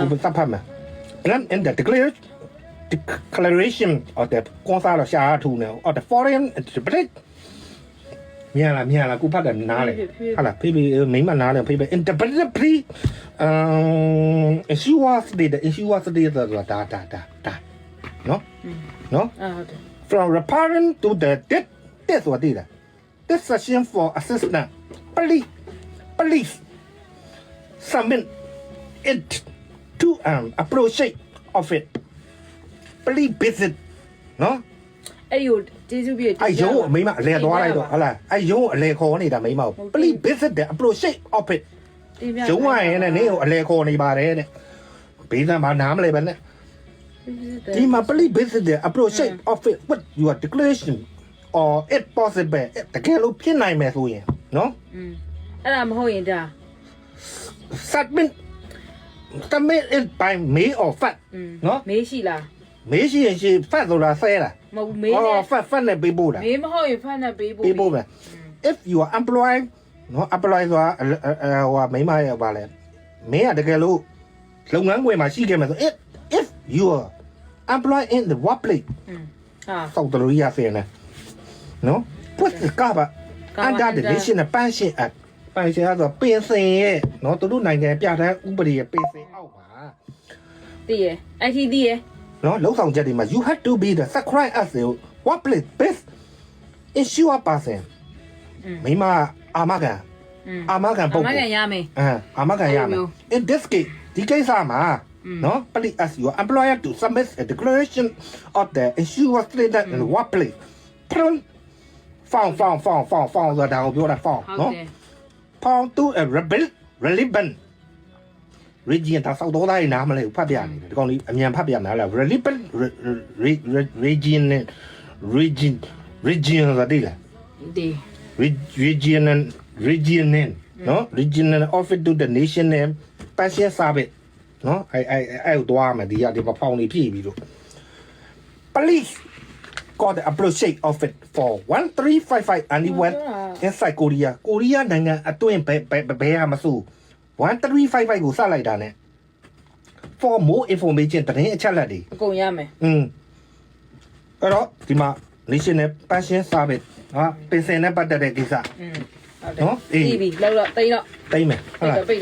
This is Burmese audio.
ကိုတတ်ဖတ်မယ် and in the declaration declaration of the ကွန်ဆာလရှာထူနေ of the foreign interpret မြန်လားမြန်လားကိုဖတ်တယ်နားလေဟာလားဖေးဖေးမိမနားလေဖေးဖေး interpret pre um issue was the issue was the ဒါဒါဒါဒါနော်နော်အာဟုတ်တယ် from reparent to the dead တဲ့ဆိုတည်တယ် this session for assistance police police submit it to an approach of it police visit နော်အဲ့ဒီကိုကျေးဇူးပြည့်အဲ့ရုံးကိုမိမအလဲသွားလိုက်တော့ဟလားအဲ့ရုံးကိုအလဲခေါ်နေတာမိမကို police visit the approach of it တင်ပြရုံးဝရင်လည်းနေကိုအလဲခေါ်နေပါတယ်တဲ့ဘေးကမှာနားမလဲပဲနဲ့ဒီမှာ police visit the approach of it with your declaration or it possible တကယ်လို့ဖြစ်နိုင်မယ်ဆိုရင်နော်อืมအဲ့ဒါမဟုတ်ရင်ဒါ submit တမင် is by me or fat နော်မေးရှိလားမေးရှိရင်ရှိ fat ဆိုတာဆဲလားမဟုတ်ဘူးမေးနဲ့ အော် fat fat နဲ့ပေးပို့တာမေးမဟုတ်ရင်ဖတ်နဲ့ပေးဖို့ပေးပို့ပဲ if you are employed နော် apply ဆိုတာအလအအဟိုဟာမိန်းမရဲ့ပါလဲမင်းကတကယ်လို့လုပ်ငန်းခွင်မှာရှိခဲ့မယ်ဆို if if you are employed in the workplace ဟာ စောက်တလူရဆဲနေနော် put the cover under the national pension act ပန်ရှင်ဆိုပင်စင်ရဲ့နော်သူတို့နိုင်ငံပြဋ္ဌာန်းဥပဒေရဲ့ပင်စင်အောက်ပါ တည်ရအဲ့ဒီတည်ရ နော်လုံဆောင်ချက်တွေမှာ you have to be the subscribe as a workplace based insure person อืม မိမအာမခံ อืม အာမခံ အ ပုံ မ ကို ကန်ရမယ် အာအာမခံရမယ် in this case ဒီကိစ္စမှာ อืม နော် please ask your employer to submit a declaration of the insurance status in the workplace from found found found found found ဆိုတာကိုပြောတာ found ဟုတ် နော် တယ် found to a relevant relevant region ဒါစောက်တော့တိုင်းနားမလဲဘူးဖတ်ပြနေတယ်ဒီကောင်လေးအမြန်ဖတ်ပြမှာလား relevant re- re- re- region region region ဆိုတာတိလားဒီ Re- regional regional နော် regional office to the national passion service နော်အဲအဲအဲဟိုသွားမယ်ဒီကဒီမှာဖောင်နေဖြည့်ပြီးတော့ police got the approach of it for 1355 and it went inside Korea Korea နိုင်ငံအတွင်းဘယ်ဘယ်ဘယ်ဟာမဆို1355ကိုစလိုက်တာ ਨੇ for more information တရင်အချက်လက်တွေ အကုန်ရမယ် อืมအဲ့တော့ဒီမှာ national passion service ဟာပင်စင်နဲ့ပတ်သက်တဲ့ကိစ္စ อืมဟုတ်တယ် နော်အေး ပြီးပြီလောက်တော့တိတ်တော့ တိမ့်မယ်ဟုတ်လား ပိတ်တော့